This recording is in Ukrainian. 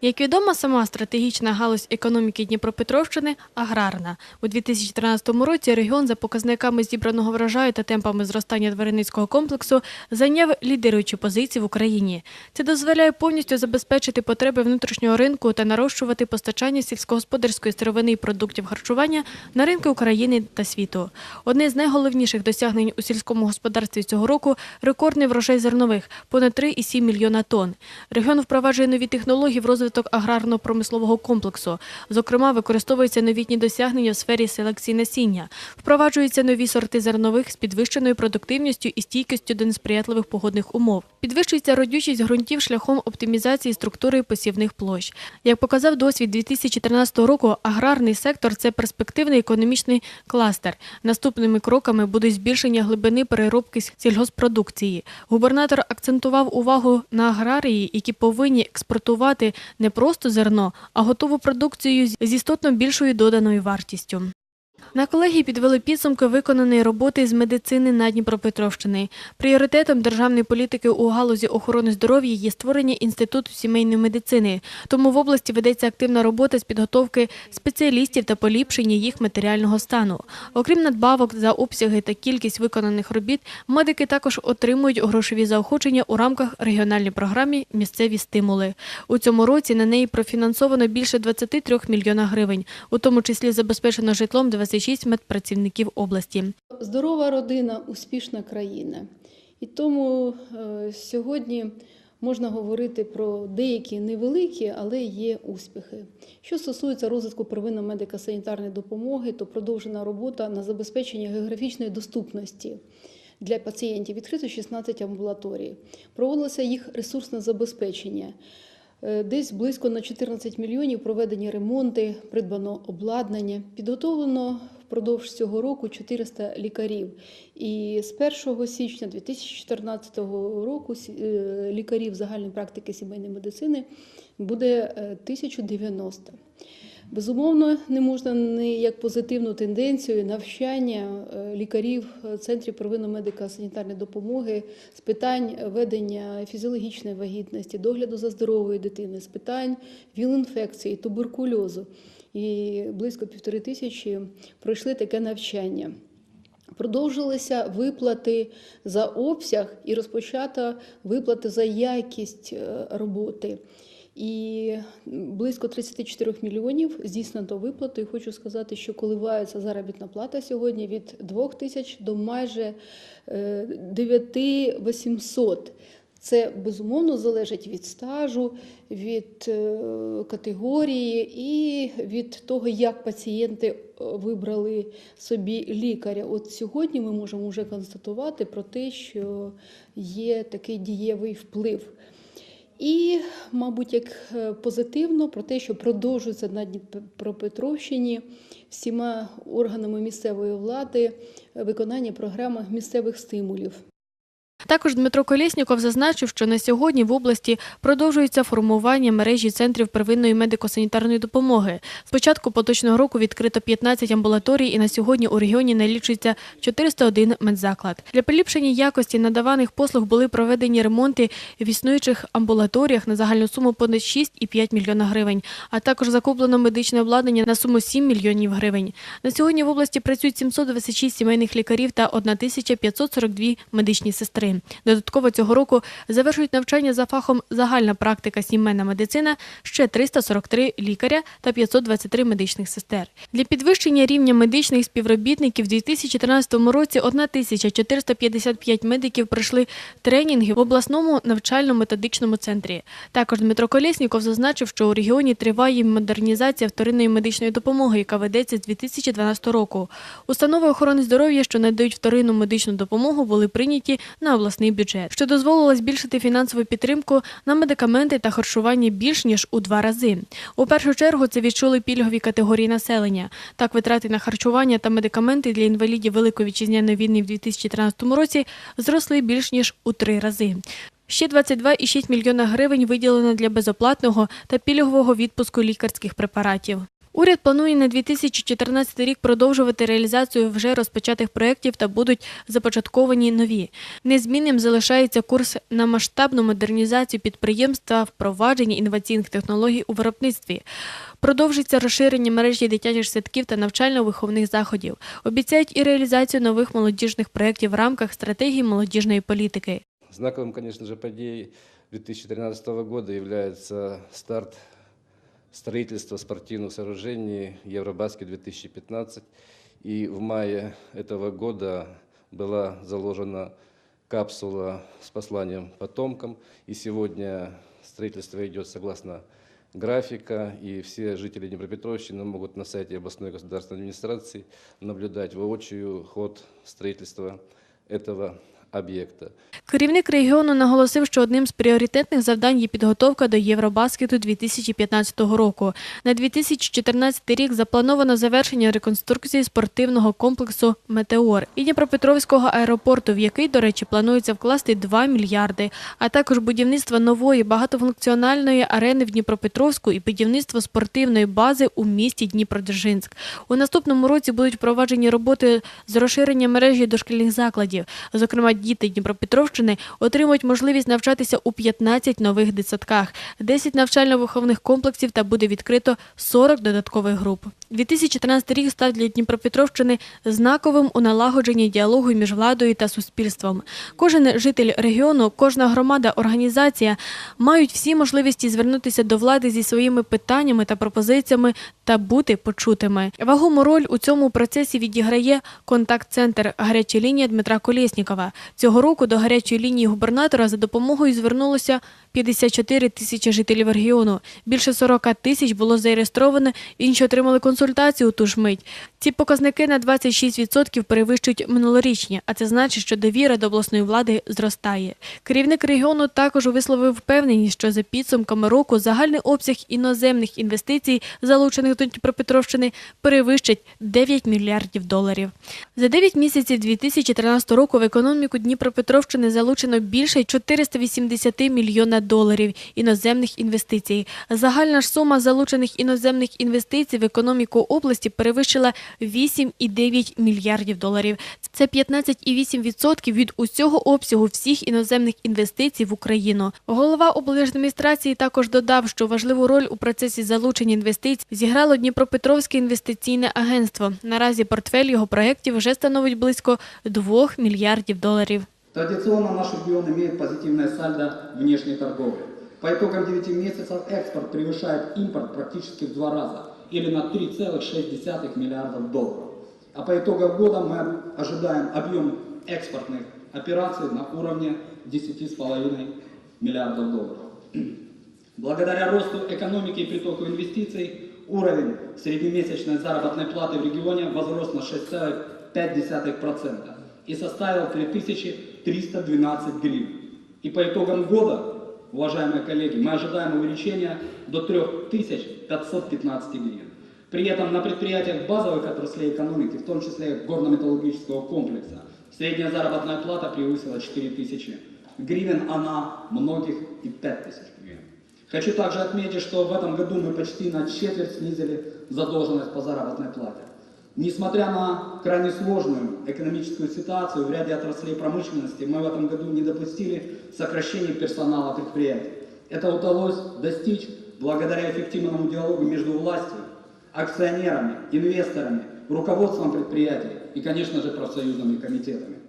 Як відомо, сама стратегічна галузь економіки Дніпропетровщини аграрна. У 2013 році регіон за показниками зібраного врожаю та темпами зростання тваринницького комплексу зайняв лідируючі позиції в Україні. Це дозволяє повністю забезпечити потреби внутрішнього ринку та нарощувати постачання сільськогосподарської сировини і продуктів харчування на ринки України та світу. Одне з найголовніших досягнень у сільському господарстві цього року рекордний врожай зернових понад 3,7 мільйона тонн. Регіон впроваджує нові технології в розвиток аграрно-промислового комплексу. Зокрема, використовуються новітні досягнення в сфері селекції насіння, впроваджуються нові сорти зернових з підвищеною продуктивністю і стійкістю до несприятливих погодних умов. Підвищується родючість ґрунтів шляхом оптимізації структури посівних площ. Як показав досвід 2013 року, аграрний сектор це перспективний економічний кластер. Наступними кроками будуть збільшення глибини переробки сільгоспродукції. Губернатор акцентував увагу на аграрії, які повинні експортувати не просто зерно, а готову продукцію з істотно більшою доданою вартістю. На колегії підвели підсумки виконаної роботи з медицини на Дніпропетровщини. Пріоритетом державної політики у галузі охорони здоров'я є створення інституту сімейної медицини. Тому в області ведеться активна робота з підготовки спеціалістів та поліпшення їх матеріального стану. Окрім надбавок за обсяги та кількість виконаних робіт, медики також отримують грошові заохочення у рамках регіональної програми Місцеві стимули. У цьому році на неї профінансовано більше 23 мільйона гривень, у тому числі забезпечено житлом 26 медпрацівників області. Здорова родина, успішна країна. І тому е, сьогодні можна говорити про деякі невеликі, але є успіхи. Що стосується розвитку первинної медико-санітарної допомоги, то продовжена робота на забезпечення географічної доступності. Для пацієнтів відкрито 16 амбулаторій. Проводилося їх ресурсне забезпечення. Е, Десь близько на 14 мільйонів проведені ремонти, придбано обладнання, підготовлено впродовж цього року 400 лікарів. І з 1 січня 2014 року е, лікарів загальної практики сімейної медицини буде е, 1090. Безумовно, не можна не як позитивну тенденцію навчання е, лікарів е, центрів первинної медико-санітарної допомоги з питань ведення фізіологічної вагітності, догляду за здоровою дитиною, з питань віл-інфекції, туберкульозу. І близько півтори тисячі пройшли таке навчання. Продовжилися виплати за обсяг і розпочата виплати за якість е, роботи. І близько 34 мільйонів здійснено виплати. І хочу сказати, що коливається заробітна плата сьогодні від 2 тисяч до майже е, 9 800. Це безумовно залежить від стажу, від е, категорії і від того, як пацієнти е, вибрали собі лікаря. От сьогодні ми можемо вже констатувати про те, що є такий дієвий вплив. І, мабуть, як е, позитивно про те, що продовжується на Дніпропетровщині всіма органами місцевої влади е, виконання програми місцевих стимулів. Також Дмитро Колєсніков зазначив, що на сьогодні в області продовжується формування мережі центрів первинної медико-санітарної допомоги. З початку поточного року відкрито 15 амбулаторій, і на сьогодні у регіоні налічується 401 медзаклад. Для поліпшення якості надаваних послуг були проведені ремонти в існуючих амбулаторіях на загальну суму понад 6,5 мільйона гривень, а також закуплено медичне обладнання на суму 7 мільйонів гривень. На сьогодні в області працюють 726 сімейних лікарів та 1542 медичні сестри. Додатково цього року завершують навчання за фахом загальна практика сімейна медицина ще 343 лікаря та 523 медичних сестер. Для підвищення рівня медичних співробітників у 2013 році 1455 медиків пройшли тренінги в обласному навчально-методичному центрі. Також Дмитро Колєсніков зазначив, що у регіоні триває модернізація вторинної медичної допомоги, яка ведеться з 2012 року. Установи охорони здоров'я, що надають вторинну медичну допомогу, були прийняті на обласний бюджет, що дозволило збільшити фінансову підтримку на медикаменти та харчування більш ніж у два рази. У першу чергу це відчули пільгові категорії населення. Так, витрати на харчування та медикаменти для інвалідів Великої вітчизняної війни в 2013 році зросли більш ніж у три рази. Ще 22,6 мільйона гривень виділено для безоплатного та пільгового відпуску лікарських препаратів. Уряд планує на 2014 рік продовжувати реалізацію вже розпочатих проєктів та будуть започатковані нові. Незмінним залишається курс на масштабну модернізацію підприємства, впровадження інноваційних технологій у виробництві. Продовжиться розширення мережі дитячих садків та навчально-виховних заходів. Обіцяють і реалізацію нових молодіжних проєктів в рамках стратегії молодіжної політики. Знаковым, конечно же, подеей 2013 года является старт строительства спортивных сооружений Евробаскет 2015. И в мае этого года была заложена капсула с посланием потомкам. И сегодня строительство идет согласно графика, и все жители Днепропетровщины могут на сайте областной государственной администрации наблюдать воочию ход строительства этого объекта. Керівник регіону наголосив, що одним з пріоритетних завдань є підготовка до Євробаскету 2015 року. На 2014 рік заплановано завершення реконструкції спортивного комплексу Метеор і Дніпропетровського аеропорту, в який, до речі, планується вкласти 2 мільярди, а також будівництво нової багатофункціональної арени в Дніпропетровську і будівництво спортивної бази у місті Дніпродзержинськ. У наступному році будуть впроваджені роботи з розширення мережі дошкільних закладів. Зокрема, діти Дніпропетровщини отримують можливість навчатися у 15 нових дитсадках, 10 навчально-виховних комплексів та буде відкрито 40 додаткових груп. 2013 рік став для Дніпропетровщини знаковим у налагодженні діалогу між владою та суспільством. Кожен житель регіону, кожна громада, організація мають всі можливості звернутися до влади зі своїми питаннями та пропозиціями та бути почутими. Вагому роль у цьому процесі відіграє контакт-центр гаряча лінія Дмитра Колєснікова. Цього року до гарячої лінії губернатора за допомогою звернулося 54 тисячі жителів регіону. Більше 40 тисяч було зареєстровано, інші отримали консультацію ту ж мить. Ці показники на 26% перевищують минулорічні, а це значить, що довіра до обласної влади зростає. Керівник регіону також висловив впевненість, що за підсумками року загальний обсяг іноземних інвестицій, залучених до Дніпропетровщини, перевищить 9 мільярдів доларів. За 9 місяців 2013 року в економіку Дніпропетровщини залучено більше 480 мільйона доларів іноземних інвестицій. Загальна ж сума залучених іноземних інвестицій в економіку області перевищила 8,9 мільярдів доларів. Це 15,8% від усього обсягу всіх іноземних інвестицій в Україну. Голова облдержадміністрації також додав, що важливу роль у процесі залучення інвестицій зіграло Дніпропетровське інвестиційне агентство. Наразі портфель його проєктів вже становить близько 2 мільярдів доларів. Традиционно наш регион имеет позитивное сальдо внешней торговли. По итогам 9 месяцев экспорт превышает импорт практически в два раза, или на 3,6 миллиардов долларов. А по итогам года мы ожидаем объем экспортных операций на уровне 10,5 миллиардов долларов. Благодаря росту экономики и притоку инвестиций уровень среднемесячной заработной платы в регионе возрос на 6,5% и составил 3312 гривен. И по итогам года, уважаемые коллеги, мы ожидаем увеличения до 3515 гривен. При этом на предприятиях базовых отраслей экономики, в том числе горно-металлургического комплекса, средняя заработная плата превысила 4000 гривен, а на многих и 5000 гривен. Хочу также отметить, что в этом году мы почти на четверть снизили задолженность по заработной плате. Несмотря на крайне сложную экономическую ситуацию в ряде отраслей промышленности, мы в этом году не допустили сокращения персонала предприятий. Это удалось достичь благодаря эффективному диалогу между властью, акционерами, инвесторами, руководством предприятий и, конечно же, профсоюзными комитетами.